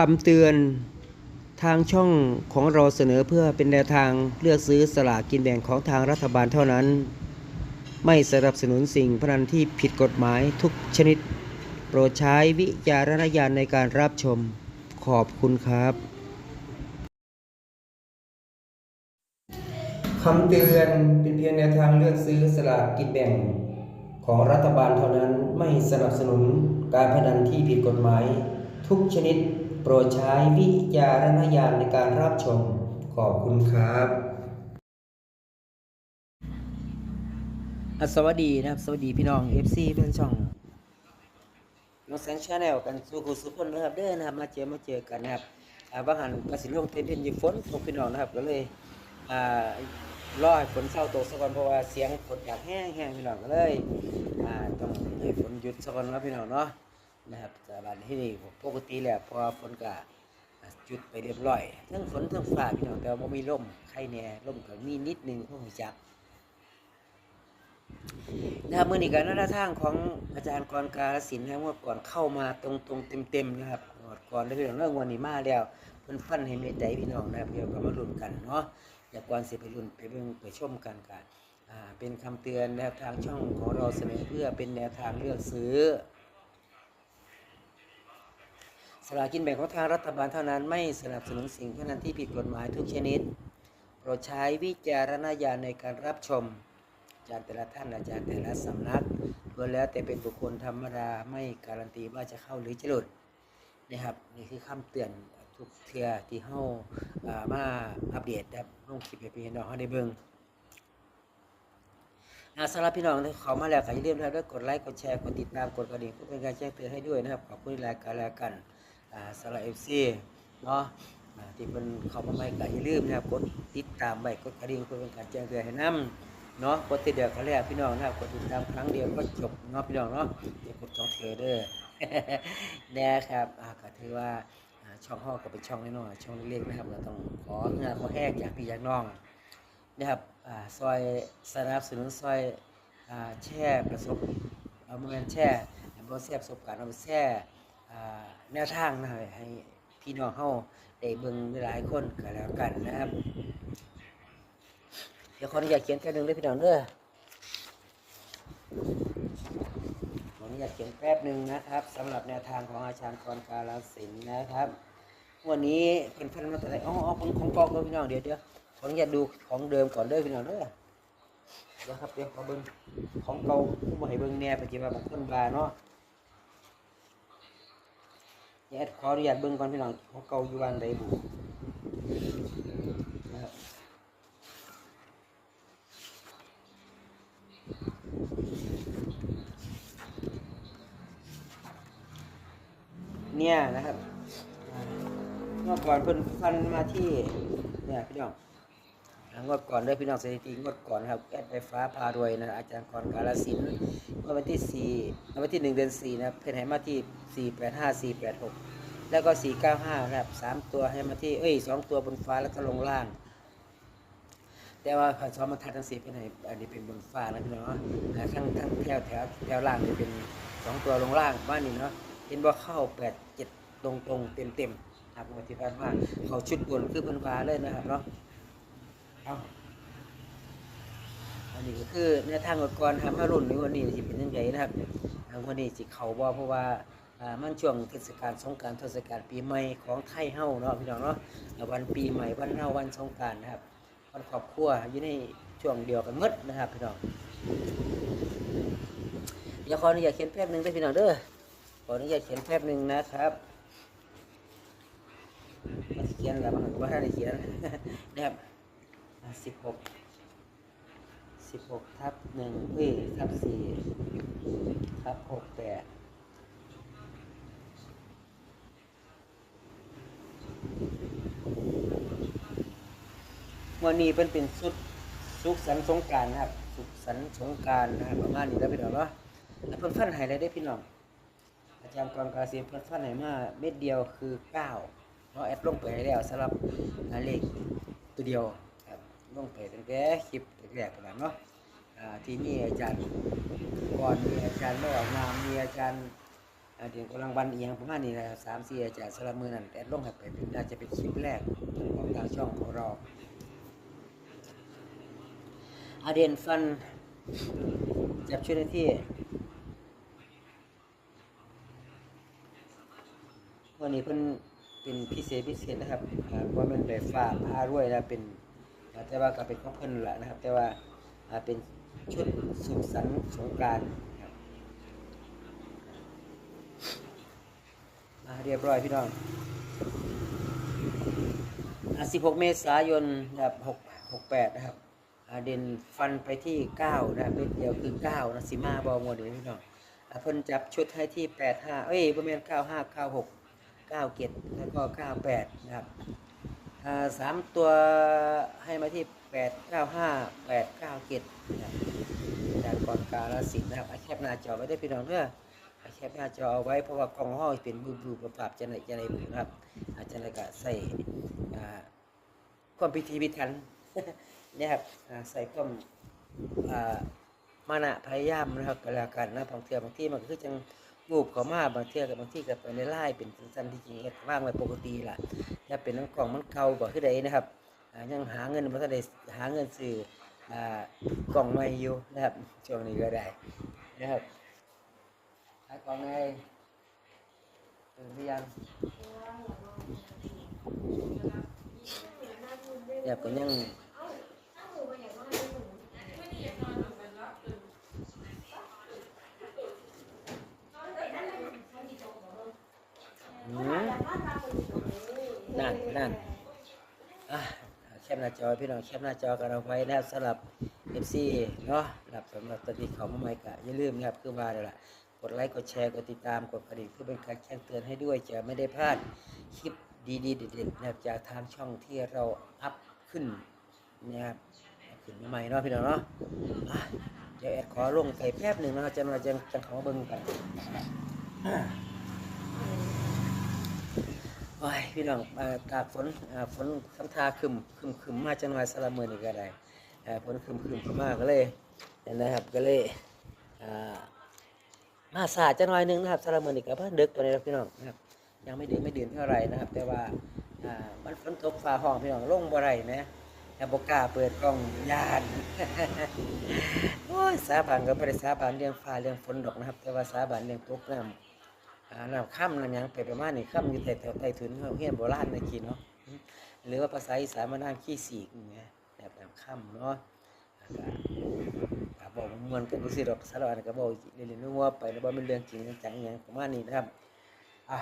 คำเตือนทางช่องของเราเสนอเพื่อเป็นแนวทางเลือกซื้อสลากกินแบ่งของทางรัฐบาลเท่านั้น ไม่สนับสนุนสิ่งพนันที่ผิดกฎหมายทุกชนิด โปรดใช้วิจารณญาณในการรับชมขอบคุณครับคำเตือนเป็นเพียงแนวทางเลือกซื้อสลากกินแบ่ง ของรัฐบาลเท่านั้นไม่สนับสนุนการพนันที่ผิดกฎหมาย ทุกชนิด โปรดใช้วิจารณญาณในการรับชม ขอบคุณครับสวัสดีนะครับ สวัสดีพี่น้อง FC เพื่อนช่องน้องแสงชาแนลกันสุขุสุขคนนะครับเด้อนะครับ มาเจอมาเจอกันนะครับอาบางหันกสิลงเต้นเต้นอยีฝนตกพี่น้องนะครับก็เลยอ่ารอให้ฝนเศร้าตกสักก่อนเพราะว่าเสียงฝนอยากแห้งแห้งพี่น้องก็เลยอ่าต้องให้ฝนหยุดสักก่อนครับพี่น้องเนาะ นะครับแต่บัดที่นี่ปกติแล้วพอฝนก็หยุดไปเรียบร้อยทั้งฝนทั้งฟ้าพี่น้องแต่ว่ามีลมใครแน่ลมก็มีนิดนึงพราะหูจักนะครับมือนี้การหน้าทางของอาจารย์กรการศิลป์นะครับงวดก่อนเข้ามาตรงตรงเต็มเต็มๆนะครับงวดก่อนได้พี่น้องเรื่องวันนี้มาแล้วเพิ่นฟันให้เม็ดใดพี่น้องนะครับเดี๋ยวก็มาลุ้นกันเนาะอย่าก่อนเสิไปลุ้นไปเบิ่งไปชมกันกันเป็นคำเตือนแนะครับทางช่องของเราเสนอเพื่อเป็นแนวทางเลือกซื้อ สลากกินแบ่งของทางรัฐบาลเท่านั้นไม่สนับสนุนสิ่งพนันที่ผิดกฎหมายทุกชนิด โปรดใช้วิจารณญาณในการรับชมอาจารย์แต่ละท่านอาจารย์แต่ละสำนักล้วนแล้วแต่เป็นบุคคลธรรมดาไม่การันตีว่าจะเข้าหรือจะหลุดนะครับนี่คือคำเตือนทุกเทือที่เฮาามาอัปเดตครับลงคลิปให้พี่น้องเฮาได้เบิ่งอ่าสำหรับพี่น้องที่เขามาแล้วก็อย่าลืมนะครับด้วยกดไลค์กดแชร์กดติดตามกดกระดิ่งเพื่อเป็นการแจ้งเตือนให้ด้วยนะครับขอบคุณรายการแล้วกัน อ่าสำหรับ FC เนาะอ่าที่เพิ่นเข้ามาใหม่ก็อย่าลืมนะครับกดติดตามไว้กดกระดิ่งเพื่อเป็นการแจ้งเตือนให้นํเนาะกดติดเดียวกันแล้วพี่น้องนะครับกดติดตามครั้งเดียวก็จบเนาะพี่น้องเนาะอย่ากดจองเทเด้อนะครับอ่าก็ถือว่าช่องห้องก็เป็นช่องน้อยๆช่องเล็กๆนะครับเราต้องขอเงินขอแห้งจากพี่จากน้องนะครับอ่าซอยสนับสนุนซอยอ่าแช่ประสบเอาเงินแช่บ่แช่ประสบการณ์เอาไปแช่ แนวทางนะครับให้พี่น้องเฮาได้เบิ่งหลายคนก็แล้วกันนะครับ เดี๋ยวขออนุญาตเขียนแค่หนึ่งด้วยพี่น้องเด้อขออนุญาตเขียนแป๊บหนึ่งนะครับสำหรับแนวทางของอาจารย์กรกาลสินนะครับวันนี้เป็นพันมาตัวไหนอ๋อของของกองเลยพี่น้องเดี๋ยวเดี๋ยวขออนุญาตดูของเดิมก่อนเด้อพี่น้องเด้อเดี๋ยวครับเดี๋ยวขอเบิ้งของเก่าผู้บ่ให้เบิ้งแน่ปัจจุบันบางคนบาเนาะ แอดขออนุญาตเบิ้งก่อนพี่น้องขาเก่าอยู่วานใดบุนะครับเนี่ยนะครับเมื่อก่อนเพิ่นฟันมาที่เนี่ยพี่น้อง งวดก่อนด้อพี่น้องสถิติงวดก่อนนะครับแอดไฟฟ้าพารวยนะอาจารย์กรกาลสินเมื่อวันที่สี่เมื่อวันที่หนึ่งเดือนสี่นะเพิ่นให้มาที่สี่แปดห้าสี่แปดหกแล้วก็สี่เก้าห้าครับสามตัวให้มาที่เอ้ยสองตัวบนฟ้าแล้วก็ลงล่าง แต่ว่าผ่านซ้อมมาทัดทั้งสี่เป็นไหนอันนี้เป็นบนฟ้านะพี่น้องเนาะอ่าทั้งทั้งแถวแถวแถวล่างจะเป็นสองตัวลงล่างบ้านนี้เนาะเห็นว่าเข้าแปดเจ็ดตรงตรงเต็มเต็มครับวันที่ผ่านมาเขาชุดบนคือเพันฟ้าเลยนะครับเนาะ เอาอันนี้ก็คือในทางก่อนทำให้รุ่นในวันนี้จะเป็นยังไงนะครับทางวันนี้สิเขาบ่เพราะว่าอ่ามันช่วงเทศกาลสงกรารเทศกาลปีใหม่ของไทยเฮาเนาะพี่น้องเนาะวันปีใหม่วันเฮาวันสงกรารนะครับวันครอบครัวอยู่ในช่วงเดียวกันหมดนะครับพี่น้องเดี๋ยวขออนุญาตเขียนแป๊บหนึ่งด้วยพี่น้องเด้อขออนุญาตเขียนแป๊บหนึ่งนะครับมันสิเขียนแล้วมันว่าถ้าได้เขียน นะครับ สิบหกสิบหกทับหนึ่งเอ้ยทับสี่ทับหกแปดวันนี้เป็นเป็นสุดสุขสันสงการนะครับ สุขสันสงการนะครับประมาณนี้แล้วพี่น้องเนาะแล้วเพิ่นฟันหายได้ได้พี่น้องอาจารย์กรกาเสียเพิ่นฟันหายมาเม็ดเดียวคือเก้าเนาะแอดลงไปให้แล้วสำหรับอ่าเลขตัวเดียว ลงไปตั้งแต่คลิปแรกๆกันแล้วเนาะอ่าที่นี่อาจารย์ก่อนมีอาจารย์ไม่ออกนามมีอาจารย์อ่อ่าเดือนกำลังวันเอียงประมาณนี้นะสามสี่อาจารย์สลับมือนั่นแต่ลงให้ไปเป็นน่าจะเป็นคลิปแรกของทางช่องของเราอาเดนฟันจับช่วยหน้าที่วันนี้เพิ่นเป็นพิเศษพิเศษนะครับว่ามันแบบฟ้าผ้ารวยนะเป็น แต่ว่าก็เป็นของเพิ่นแหละนะครับ แต่ว่าเป็นชุดสุขสันต์สงกรานต์ครับอ่าเรียบร้อยพี่น้องอ่า16 เมษายนนะครับ6 68 นะครับเด่นฟันไปที่ 9 นะครับเม็ดเดียวคือ 9 นะสิมาบอมวนี้พี่น้องเพิ่นจับชุดให้ที่ 85 เอ้ยประมาณ95 96 9เกตแล้วก็ 98 นะครับ สามตัวให้มาที่8 9 5 8 9เกตนะครับจากก่อนกาลสินธุ์นะครับเอแคปหน้าจอไว้ได้พี่น้องเด้อเอแคปหน้าจอเอาไว้เพราะว่ากล้องห้อยเป็นบูบูประปรับจะไหนจะไหนบุนะครับ อาจจะอะไรก็ใส่ความพิธีพิถันเนี่ยครับใส่ความมานะพยายามนะครับก็แล้วกันนะบางเทื่อบางที่มันคือจัง งูบเขามาบางเที่ยกับบางที่กับไปในไล่เป็นสั้นๆที่จริงเฮ็ดว่างไว้ปกติล่ะถ้าเป็นน้ำกล่องมันเก่าบ่คือใดนะครับอ่ายังหาเงินบ่ทันได้หาเงินซื้ออ่ากล่องใหม่อยู่นะครับช่วงนี้ก็ได้นะครับหากล่องในตื่นหรือยังอยากก็ยังอืม นั่นนั่นแคปหน้าจอพี่น้องแคปหน้าจอกันเอาไว้นะครับสำหรับ FC เนาะครับสำหรับตอนที่เขามาใหม่ก็อย่าลืมนะครับคือว่าเลยล่ะกดไลค์กดแชร์กดติดตามกดกระดิ่งเพื่อเป็นการแจ้งเตือนให้ด้วยจะไม่ได้พลาดคลิปดีๆเด็ดๆนะครับจากทางช่องที่เราอัพขึ้นนะครับขึ้นมาใหม่เนาะพี่น้องเนาะเดี๋ยวแอดขอลงไปแป๊บหนึ่งนะจะมาจะจะขอเบิ่งกัน โอ้ยพี่น้องอ่าตากฝนฝนคำทาคึมคึมคึมมาจังหวัดสระมือนี่ก็ได้ฝนคึมคึมเข้ามาก็เลยนะครับก็เลยอ่ามาสาจะหน่อยหนึงนะครับสรับมือนี่กับเพิ่นดึกตัวนี้นะพี่น้องนะครับยังไม่ดึกไม่ดื่นเท่าไหร่นะครับ แต่ว่ามันฝนตกฟ้าห้องพี่น้องลงบ่ไรนะแต่บกล้าเปิดกล้องยานโอ้ยสาบานก็บ่ได้สาบานเรื่องฟ้าเรื่องฝนดอกนะครับ แต่ว่าสาบานเรื่องตกน้ำ น้ำค่ำน้ำยังไปประมาณนี้ค่ำอยู่แต่แถวใต้ถุนเฮาเฮียนโบราณนะกินเนาะหรือว่าภาษาอีสานมาน้ำขี้สีกอย่างเงี้ยแบบน้ำค่ำเนาะกับบอกมวนกันดูสิดอกสารวัตรก็บอกเรียนๆนัวๆไปแล้วบ่เป็นเรื่องจริงจังอย่างประมาณนี้นะครับอะ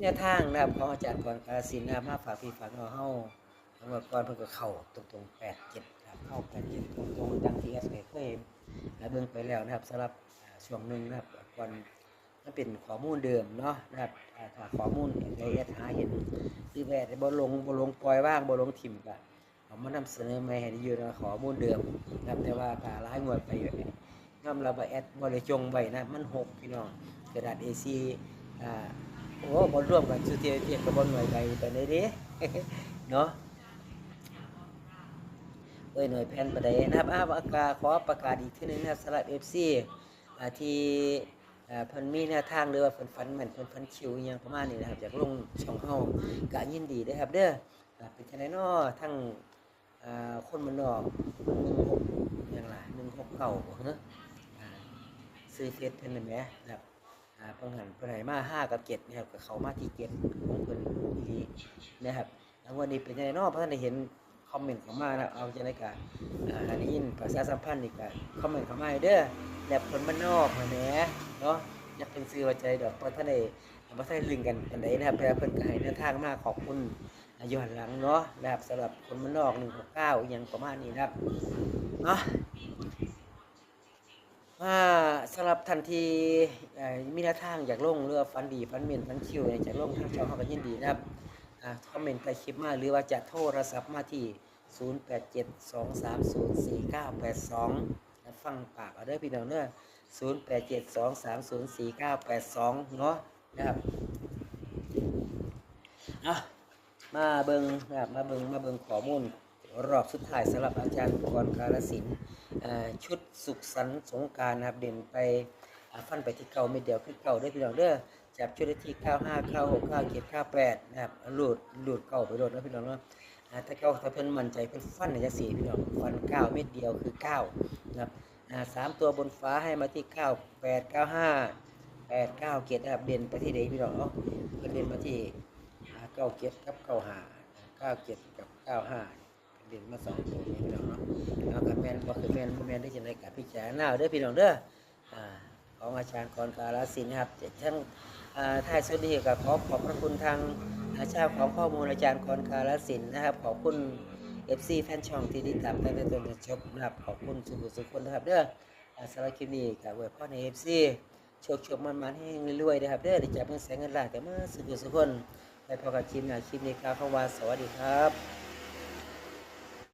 แนวทางนะครับของอาจารย์กรกาลสินนะมาฝากพี่ฝากน้องเฮาทั้งหมดก่อนเพิ่นก็เข้าตรงๆ8 7ครับเข้า8 7ตรงๆดังที่แอสเคยและเบิ่งไปแล้วนะครับสำหรับช่วงหนึ่งนะครับก่อน มันเป็นข้อมูลเดิมเนาะนะครับถ้าข้อมูลในแอดหาเห็นที่แวดบ่ลงบ่ลงปล่อยว่างบ่ลงถิ่มก็เอามานำเสนอมาให้ได้อยู่นะข้อมูลเดิมนะครับแต่ว่าการร้ายงวดไปอยู่ยอมรับว่แอดบริจงไว้นะมันหกพี่น้องกระดาษ A4 อ่าโอ้บอร่วมกันสุดเทียเทียกับบอลหน่วยใบไปเลยเด้เนาะเอ้ยหน่วยแผ่นประเดนะครับอ้าวอากาขอประกาศอีกทีนึงนะครับสำหรับ FC อ่าที่ เพิ่นมีแนวทางหรือว่าเพิ่นฝันแม่นเพิ่นฝันคิวอหยังประมาณนี้นะครับจากลงช่องเฮาก็ยินดีเด้ครับ เด้อเป็นจังไดเนาะทั้งคนมันออกหนึ่งหกอย่างไรหนึ่งหกเก่าเนอะซื้อเฟซเพิ่นเลยไหมนะครับอ่างหันเพิ่นให้มาห้ากับเจ็ดนะครับกับเขามาที่เจ็ดของเพิ่นดีนะครับแล้ววันนี้เป็นยังไงเนาะเพราะท่านได้เห็น อมเมนต์เข้ามานะเอาจะได้กันอ่าอันนี้ยินภาษาสัมพันธ์นี่ก็คอมเมนต์เข้ามาเด้อแบบคนบ้านนอกนะแหมเนาะอยากเป็นซื้อว่าใจดอกเพราะท่านได้เพราะท่านได้ลึงกันกันไดนะครับแต่เพิ่นก็ให้เดินทางมากขอบคุณยุหันหลังเนาะนะครับสำหรับคนมันนอกหนึ่งหกเก้าอย่างประมาณนี้นะครับเนาะว่าสำหรับทันทีมีแนวทางอยากลงเรือฟันดีฟันเมนฟันคิวอยากจลงทางช่องเขาก็ยินดีนะครับ คอมเมนต์ใต้คลิปมาหรือว่าจะโทรศัพท์มาที่ 0 8 7 2 3 0 4 9 8 2 ฟังปากเอาเด้อพี่น้องเด้อ0 8 7 2 3 0 4 9 8 2 เนาะนะครับอะมาเบิงนะครับมาเบิงมาเบิงข้อมูลรอบสุดท้ายสำหรับอาจารย์กรกาลสินชุดสุขสันต์สงการนะครับเด่นไปฟันไปที่เก่าเม็ดเดียวคือเก่าได้พี่น้องเด้อ จับชุดได้ที่เก้าห้าเก้าหกเก้าเจ็ดเก้าแปดนะครับหลุดหลุดเก่าไปโดดนะพี่น้องเนาะอ่าถ้าเก้าถ้าเพิ่นมั่นใจเพิ่นฟันในจังสี่พี่น้องฟันเก้าเม็ดเดียวคือเก้านะครับสามตัวบนฟ้าให้มาที่เก้าแปดเก้าห้าแปดเก้าเจ็ดนะครับเด่นไปที่ไหนพี่น้องเนาะเพิ่นเด่นมาที่เก้าเจ็ดกับเก้าห้าเก้าเจ็ดกับเก้าห้าเด่นมาสองตัวนี้พี่น้องเนาะแล้วกับแมนบ่คือแมนแมนได้จังไดกับพิจารณาเอาเด้อพี่น้องเด้อของอาจารย์กรกาลสินนะครับทั้ง ท้ายสุดนี้ก็ขอขอบพระคุณทางอาชาของข้อมูลอาจารย์กรกาลสินนะครับขอบคุณ FC แฟนช่องที่ติดตามตั้งแต่ต้นจนจบนะครับขอบคุณสุขุสุคนนะครับเด้ออ่ารคลิปนี้ก็ไว้พอใน FC โชคโชคมันมันๆให้รวยๆนะครับเด้อได้จับเงินแสนเงินล้านกันมาสุขุสุคนไปพอกับคลิปหน้าคลิปนี้ครับคำว่าสวัสดีครับ